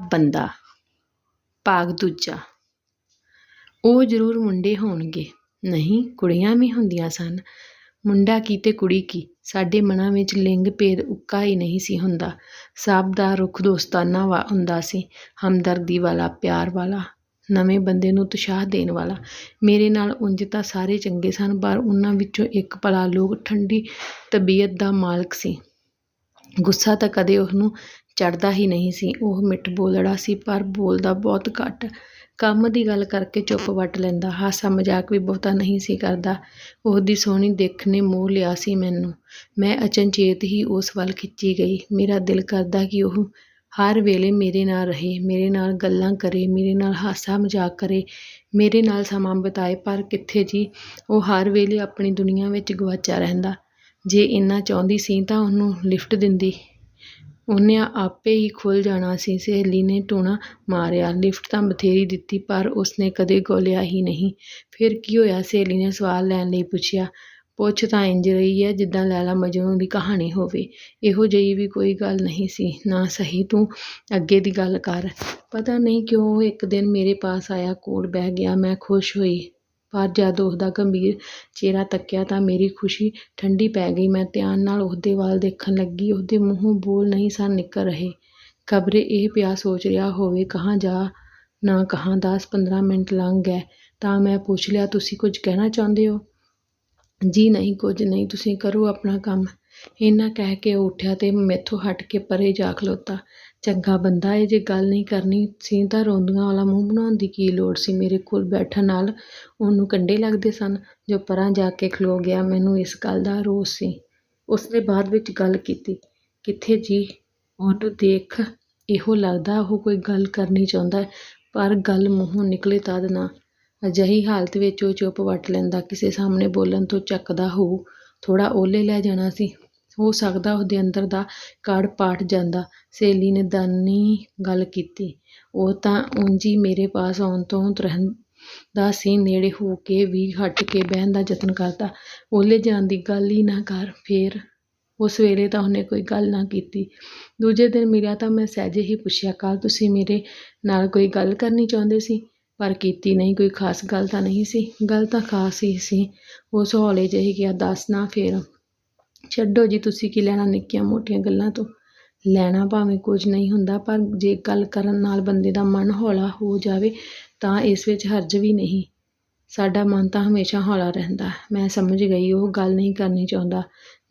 ਬੰਦਾ, ਭਾਗ ਦੂਜਾ। ਉਹ ਜ਼ਰੂਰ ਮੁੰਡੇ ਹੋਣਗੇ। ਨਹੀਂ, ਕੁੜੀਆਂ ਵੀ ਹੁੰਦੀਆਂ ਸਨ। ਮੁੰਡਾ ਕੀ ਤੇ ਕੁੜੀ ਕੀ? ਸਾਡੇ ਮਨਾਂ ਵਿੱਚ ਲਿੰਗ ਭੇਦ ਉੱਕਾ ਹੀ ਨਹੀਂ ਸੀ ਹੁੰਦਾ। ਸਭ ਦਾ ਰੁਖ ਦੋਸਤਾਨਾ ਵਾ ਹੁੰਦਾ ਸੀ। ਹਮਦਰਦੀ ਵਾਲਾ, ਪਿਆਰ ਵਾਲਾ, ਨਵੇਂ ਬੰਦੇ ਨੂੰ ਉਤਸ਼ਾਹ ਦੇਣ ਵਾਲਾ। ਮੇਰੇ ਨਾਲ ਉਂਝ ਤਾਂ ਸਾਰੇ ਚੰਗੇ ਸਨ, ਪਰ ਉਹਨਾਂ ਵਿੱਚੋਂ ਇੱਕ ਭਲਾ ਲੋਕ ਠੰਡੀ ਤਬੀਅਤ ਦਾ ਮਾਲਕ ਸੀ। ਗੁੱਸਾ ਤਾਂ ਕਦੇ ਉਹਨੂੰ ਚੜਦਾ ਹੀ ਨਹੀਂ ਸੀ। ਉਹ ਮਿੱਠ ਬੋਲੜਾ ਸੀ, ਪਰ ਬੋਲਦਾ ਬਹੁਤ ਘੱਟ। ਕੰਮ ਦੀ ਗੱਲ ਕਰਕੇ ਚੁੱਪ ਵੱਟ ਲੈਂਦਾ। ਹਾਸਾ ਮਜ਼ਾਕ ਵੀ ਬਹੁਤਾ ਨਹੀਂ ਸੀ ਕਰਦਾ। ਉਹਦੀ ਸੋਹਣੀ ਦਿੱਖ ਨੇ ਮੋਹ ਲਿਆ ਸੀ ਮੈਨੂੰ। ਮੈਂ ਅਚਨਚੇਤ ਹੀ ਉਸ ਵੱਲ ਖਿੱਚੀ ਗਈ। ਮੇਰਾ ਦਿਲ ਕਰਦਾ ਕਿ ਉਹ ਹਰ ਵੇਲੇ ਮੇਰੇ ਨਾਲ ਰਹੇ, ਮੇਰੇ ਨਾਲ ਗੱਲਾਂ ਕਰੇ, ਮੇਰੇ ਨਾਲ ਹਾਸਾ ਮਜ਼ਾਕ ਕਰੇ, ਮੇਰੇ ਨਾਲ ਸਮਾਂ ਬਿਤਾਏ। ਪਰ ਕਿੱਥੇ ਜੀ, ਉਹ ਹਰ ਵੇਲੇ ਆਪਣੀ ਦੁਨੀਆ ਵਿੱਚ ਗਵਾਚਾ ਰਹਿੰਦਾ। ਜੇ ਇੰਨਾ ਚਾਹੁੰਦੀ ਸੀ ਤਾਂ ਉਹਨੂੰ ਲਿਫਟ ਦਿੰਦੀ। ਉਹਨੇ ਆਪੇ ਹੀ ਖੁੱਲ੍ਹ ਜਾਣਾ ਸੀ। ਸਹੇਲੀ ਨੇ ਟੂਣਾ ਮਾਰਿਆ। ਲਿਫਟ ਤਾਂ ਬਥੇਰੀ ਦਿੱਤੀ, ਪਰ ਉਸਨੇ ਕਦੇ ਗੋਲਿਆ ਹੀ ਨਹੀਂ। ਫਿਰ ਕੀ ਹੋਇਆ? ਸਹੇਲੀ ਨੇ ਸਵਾਲ ਲੈਣ ਲਈ ਪੁੱਛਿਆ। ਪੁੱਛ ਤਾਂ ਇੰਜ ਰਹੀ ਹੈ ਜਿੱਦਾਂ ਲੈਲਾ ਮਜਨੂ ਦੀ ਕਹਾਣੀ ਹੋਵੇ। ਇਹੋ ਜਿਹੀ ਵੀ ਕੋਈ ਗੱਲ ਨਹੀਂ ਸੀ। ਨਾ ਸਹੀ ਤੂੰ ਅੱਗੇ ਦੀ ਗੱਲ ਕਰ। ਪਤਾ ਨਹੀਂ ਕਿਉਂ ਉਹ ਇੱਕ ਦਿਨ ਮੇਰੇ ਪਾਸ ਆਇਆ, ਕੋਲ ਬਹਿ ਗਿਆ। ਮੈਂ ਖੁਸ਼ ਹੋਈ। ਪਰ ਜਦ ਉਹਦਾ ਗੰਭੀਰ ਚਿਹਰਾ ਤੱਕਿਆ ਤਾਂ ਮੇਰੀ ਖੁਸ਼ੀ ਠੰਡੀ ਪੈ ਗਈ। ਮੈਂ ਧਿਆਨ ਨਾਲ ਉਹਦੇ ਵੱਲ ਦੇਖਣ ਲੱਗੀ। ਉਹਦੇ ਮੂੰਹੋਂ ਬੋਲ ਨਹੀਂ ਸਨ ਨਿਕਲ ਰਹੇ। ਖਬਰੇ ਇਹ ਪਿਆ ਸੋਚ ਰਿਹਾ ਹੋਵੇ, ਕਹਾਂ ਜਾ, ਨਾ ਕਹਾਂ 10-15 ਮਿੰਟ ਲੰਘ ਗਏ। ਤਾਂ ਮੈਂ ਪੁੱਛ ਲਿਆ, ਤੁਸੀਂ ਕੁਝ ਕਹਿਣਾ ਚਾਹੁੰਦੇ ਹੋ? ਜੀ ਨਹੀਂ, ਕੁਝ ਨਹੀਂ। ਤੁਸੀਂ ਕਰੋ ਆਪਣਾ ਕੰਮ। ਇੰਨਾ ਕਹਿ ਕੇ ਉਹ ਉੱਠਿਆ ਅਤੇ ਮੈਥੋਂ ਹਟ ਕੇ ਪਰੇ ਜਾ ਖਲੋਤਾ। ਚੰਗਾ ਬੰਦਾ ਏ, ਜੇ ਗੱਲ ਨਹੀਂ ਕਰਨੀ ਸੀ ਤਾਂ ਰੋਂਦੀਆਂ ਵਾਲਾ ਮੂੰਹ ਬਣਾਉਣ ਦੀ ਕੀ ਲੋੜ ਸੀ? ਮੇਰੇ ਕੋਲ ਬੈਠਣ ਨਾਲ ਉਹਨੂੰ ਕੰਢੇ ਲੱਗਦੇ ਸਨ। ਜੋ ਪਰਾਂ ਜਾ ਕੇ ਖਲੋ ਗਿਆ, ਮੈਨੂੰ ਇਸ ਗੱਲ ਦਾ ਰੋਸ ਸੀ। ਉਸਨੇ ਬਾਅਦ ਵਿੱਚ ਗੱਲ ਕੀਤੀ। ਕਿੱਥੇ ਜੀ? ਉਹਨੂੰ ਦੇਖ ਇਹੋ ਲੱਗਦਾ ਉਹ ਕੋਈ ਗੱਲ ਕਰਨੀ ਚਾਹੁੰਦਾ ਪਰ ਗੱਲ ਮੂੰਹੋਂ ਨਿਕਲੇ ਤਦ ਨਾ। ਅਜਿਹੀ ਹਾਲਤ ਵਿੱਚ ਉਹ ਚੁੱਪ ਵੱਟ ਲੈਂਦਾ, ਕਿਸੇ ਸਾਹਮਣੇ ਬੋਲਣ ਤੋਂ ਚੱਕਦਾ ਹੋਊ। ਥੋੜ੍ਹਾ ਓਲੇ ਲੈ ਜਾਣਾ ਸੀ। ਹੋ ਸਕਦਾ ਉਹਦੇ ਅੰਦਰ ਦਾ ਕਾੜ ਪਾਟ ਜਾਂਦਾ। ਸਹੇਲੀ ਨੇ ਦਾਨੀ ਗੱਲ ਕੀਤੀ। ਉਹ ਤਾਂ ਉਂਝ ਹੀ ਮੇਰੇ ਪਾਸ ਆਉਣ ਤੋਂ ਰਹਿੰਦਾ ਸੀ, ਨੇੜੇ ਹੋ ਕੇ ਵੀ ਹਟ ਕੇ ਬਹਿਣ ਦਾ ਯਤਨ ਕਰਦਾ। ਓਹਲੇ ਜਾਣ ਦੀ ਗੱਲ ਹੀ ਨਾ ਕਰ, ਫੇਰ ਉਸ ਵੇਲੇ ਤਾਂ ਉਹਨੇ ਕੋਈ ਗੱਲ ਨਾ ਕੀਤੀ। ਦੂਜੇ ਦਿਨ ਮਿਲਿਆ ਤਾਂ ਮੈਂ ਸਹਿਜੇ ਹੀ ਪੁੱਛਿਆ ਕੱਲ੍ਹ ਤੁਸੀਂ ਮੇਰੇ ਨਾਲ ਕੋਈ ਗੱਲ ਕਰਨੀ ਚਾਹੁੰਦੇ ਸੀ? ਪਰ ਕੀਤੀ ਨਹੀਂ, ਕੋਈ ਖਾਸ ਗੱਲ ਤਾਂ ਨਹੀਂ ਸੀ। ਗੱਲ ਤਾਂ ਖਾਸ ਹੀ ਸੀ। ਉਸ ਹੌਲੇ ਜਿਹੇ ਕਿਹਾ ਦੱਸ ਨਾ ਫੇਰ। ਛੱਡੋ ਜੀ, ਤੁਸੀਂ ਕੀ ਲੈਣਾ ਨਿੱਕੀਆਂ ਮੋਟੀਆਂ ਗੱਲਾਂ ਤੋਂ? ਲੈਣਾ ਭਾਵੇਂ ਕੁਝ ਨਹੀਂ ਹੁੰਦਾ, ਪਰ ਜੇ ਗੱਲ ਕਰਨ ਨਾਲ ਬੰਦੇ ਦਾ ਮਨ ਹੌਲਾ ਹੋ ਜਾਵੇ, ਤਾਂ ਇਸ ਵਿੱਚ ਹਰਜ ਵੀ ਨਹੀਂ। ਸਾਡਾ ਮਨ ਤਾਂ ਹਮੇਸ਼ਾ ਹੌਲਾ ਰਹਿੰਦਾ। ਮੈਂ ਸਮਝ ਗਈ, ਉਹ ਗੱਲ ਨਹੀਂ ਕਰਨੀ ਚਾਹੁੰਦਾ।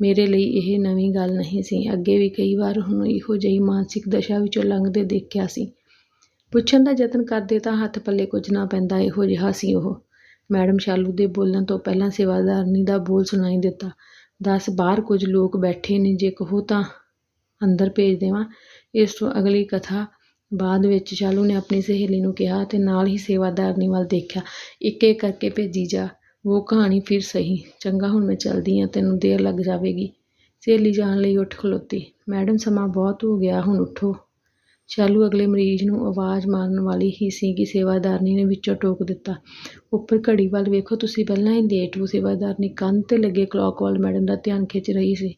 ਮੇਰੇ ਲਈ ਇਹ ਨਵੀਂ ਗੱਲ ਨਹੀਂ ਸੀ। ਅੱਗੇ ਵੀ ਕਈ ਵਾਰ ਹੁਣ ਇਹੋ ਜਿਹੀ ਮਾਨਸਿਕ ਦਸ਼ਾ ਵਿੱਚੋਂ ਲੰਘਦੇ ਦੇਖਿਆ ਸੀ। ਪੁੱਛਣ ਦਾ ਯਤਨ ਕਰਦੇ ਤਾਂ ਹੱਥ ਪੱਲੇ ਕੁਝ ਨਾ ਪੈਂਦਾ, ਇਹੋ ਜਿਹਾ ਸੀ ਉਹ। ਮੈਡਮ ਸ਼ਾਲੂ ਦੇ ਬੋਲਣ ਤੋਂ ਪਹਿਲਾਂ ਸੇਵਾਦਾਰਨੀ ਦਾ ਬੋਲ ਸੁਣਾਈ ਦਿੱਤਾ। ਦਸ ਬਾਹਰ ਕੁਝ ਲੋਕ ਬੈਠੇ ਨੇ, ਜੇ ਕਹੋ ਤਾਂ ਅੰਦਰ ਭੇਜ ਦੇਵਾਂ। ਇਸ ਤੋਂ ਅਗਲੀ ਕਥਾ ਬਾਅਦ ਵਿੱਚ ਸ਼ਾਲੂ ਨੇ ਆਪਣੀ ਸਹੇਲੀ ਨੂੰ ਕਿਹਾ ਤੇ ਨਾਲ ਹੀ ਸੇਵਾਦਾਰਨੀ ਵੱਲ ਦੇਖਿਆ। ਇੱਕ ਇੱਕ ਕਰਕੇ ਭੇਜੀ ਜਾ। ਉਹ ਕਹਾਣੀ ਫਿਰ ਸਹੀ। ਚੰਗਾ, ਹੁਣ ਮੈਂ ਚਲਦੀ ਹਾਂ, ਤੈਨੂੰ ਦੇਰ ਲੱਗ ਜਾਵੇਗੀ। ਸਹੇਲੀ ਜਾਣ ਲਈ ਉੱਠ ਖਲੋਤੀ। ਮੈਡਮ, ਸਮਾਂ ਬਹੁਤ ਹੋ ਗਿਆ, ਹੁਣ ਉੱਠੋ। ਸ਼ਾਲੂ ਅਗਲੇ ਮਰੀਜ਼ ਨੂੰ ਆਵਾਜ਼ ਮਾਰਨ ਵਾਲੀ ਹੀ ਸੀ ਕਿ ਸੇਵਾਦਾਰਨੀ ਨੇ ਵਿੱਚੋਂ ਟੋਕ ਦਿੱਤਾ, ਉੱਪਰ ਘੜੀ ਵੱਲ ਵੇਖੋ, ਤੁਸੀਂ ਪਹਿਲਾਂ ਹੀ ਲੇਟ ਹੋ ਸੇਵਾਦਾਰਨੀ ਕੰਧ ਤੇ ਲੱਗੇ ਕਲੌਕ ਵੱਲ ਮੈਡਮ ਦਾ ਧਿਆਨ ਖਿੱਚ ਰਹੀ ਸੀ।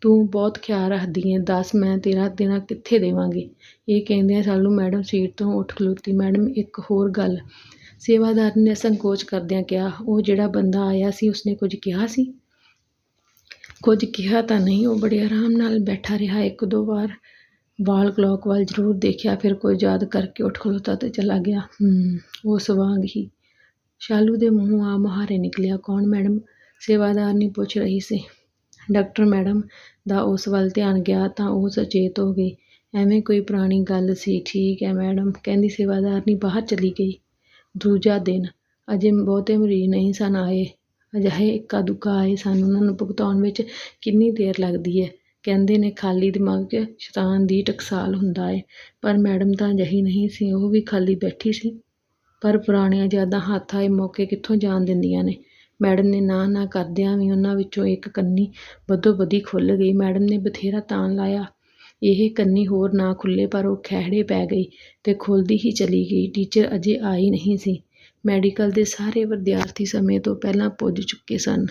ਤੂੰ ਬਹੁਤ ਖਿਆਲ ਰੱਖਦੀ ਹੈ ਦੱਸ ਮੈਂ ਤੇਰਾ ਦੇਣਾ ਕਿੱਥੇ ਦੇਵਾਂਗੀ? ਇਹ ਕਹਿੰਦਿਆਂ ਸ਼ਾਲੂ ਮੈਡਮ ਸੀਟ ਤੋਂ ਉੱਠ ਖਲੋਤੀ। ਮੈਡਮ, ਇੱਕ ਹੋਰ ਗੱਲ। ਸੇਵਾਦਾਰਨੀ ਨੇ ਸੰਕੋਚ ਕਰਦਿਆਂ ਕਿਹਾ, ਉਹ ਜਿਹੜਾ ਬੰਦਾ ਆਇਆ ਸੀ, ਉਸਨੇ ਕੁਝ ਕਿਹਾ ਸੀ? ਕੁਝ ਕਿਹਾ ਤਾਂ ਨਹੀਂ, ਉਹ ਬੜੇ ਆਰਾਮ ਨਾਲ ਬੈਠਾ ਰਿਹਾ। ਇੱਕ ਦੋ ਵਾਰ ਵਾਲ ਕਲੋਕ ਵੱਲ ਜ਼ਰੂਰ ਦੇਖਿਆ, ਫਿਰ ਕੋਈ ਯਾਦ ਕਰਕੇ ਉੱਠ ਖਲੋਤਾ ਤੇ ਚਲਾ ਗਿਆ। ਹੂੰ, ਉਸ ਵਾਂਗ ਹੀ ਸ਼ਾਲੂ ਦੇ ਮੂੰਹੋਂ ਆ ਮੁਹਾਰੇ ਨਿਕਲਿਆ। ਕੌਣ ਮੈਡਮ? ਸੇਵਾਦਾਰਨੀ ਪੁੱਛ ਰਹੀ ਸੀ। ਡਾਕਟਰ ਮੈਡਮ ਦਾ ਉਸ ਵੱਲ ਧਿਆਨ ਗਿਆ ਤਾਂ ਉਹ ਸੁਚੇਤ ਹੋ ਗਈ। ਐਵੇਂ ਕੋਈ ਪੁਰਾਣੀ ਗੱਲ ਸੀ, ਠੀਕ ਹੈ ਮੈਡਮ, ਕਹਿੰਦੀ ਸੇਵਾਦਾਰਨੀ ਬਾਹਰ ਚਲੀ ਗਈ। ਦੂਜਾ ਦਿਨ, ਅਜੇ ਬਹੁਤੇ ਮਰੀਜ਼ ਨਹੀਂ ਸਨ ਆਏ। ਅਜਿਹੇ ਇੱਕਾ ਦੁੱਕਾ ਆਏ ਸਨ। ਉਹਨਾਂ ਨੂੰ ਭੁਗਤਾਉਣ ਵਿੱਚ ਕਿੰਨੀ ਦੇਰ ਲੱਗਦੀ ਹੈ? ਕਹਿੰਦੇ ਨੇ, ਖਾਲੀ ਦਿਮਾਗ 'ਚ ਸ਼ੈਤਾਨ ਦੀ ਟਕਸਾਲ ਹੁੰਦਾ ਏ। ਪਰ ਮੈਡਮ ਤਾਂ ਅਜਿਹੀ ਨਹੀਂ ਸੀ, ਉਹ ਵੀ ਖਾਲੀ ਬੈਠੀ ਸੀ। ਪਰ ਪੁਰਾਣੀਆਂ ਯਾਦਾਂ ਹੱਥ ਆਏ ਮੌਕੇ ਕਿੱਥੋਂ ਜਾਣ ਦਿੰਦੀਆਂ ਨੇ? ਮੈਡਮ ਨੇ ਨਾ ਨਾ ਕਰਦਿਆਂ ਵੀ ਉਹਨਾਂ ਵਿੱਚੋਂ ਇੱਕ ਕੰਨੀ ਬਦੋ ਬਦੀ ਖੁੱਲ੍ਹ ਗਈ। ਮੈਡਮ ਨੇ ਬਥੇਰਾ ਤਾਣ ਲਾਇਆ। ਇਹ ਕੰਨੀ ਹੋਰ ਨਾ ਖੁੱਲ੍ਹੇ, ਪਰ ਉਹ ਖਹਿੜੇ ਪੈ ਗਈ ਤੇ ਖੁੱਲ੍ਹਦੀ ਹੀ ਚਲੀ ਗਈ। ਟੀਚਰ ਅਜੇ ਆਈ ਨਹੀਂ ਸੀ। ਮੈਡੀਕਲ ਦੇ ਸਾਰੇ ਵਿਦਿਆਰਥੀ ਸਮੇਂ ਤੋਂ ਪਹਿਲਾਂ ਪੁੱਜ ਚੁੱਕੇ ਸਨ।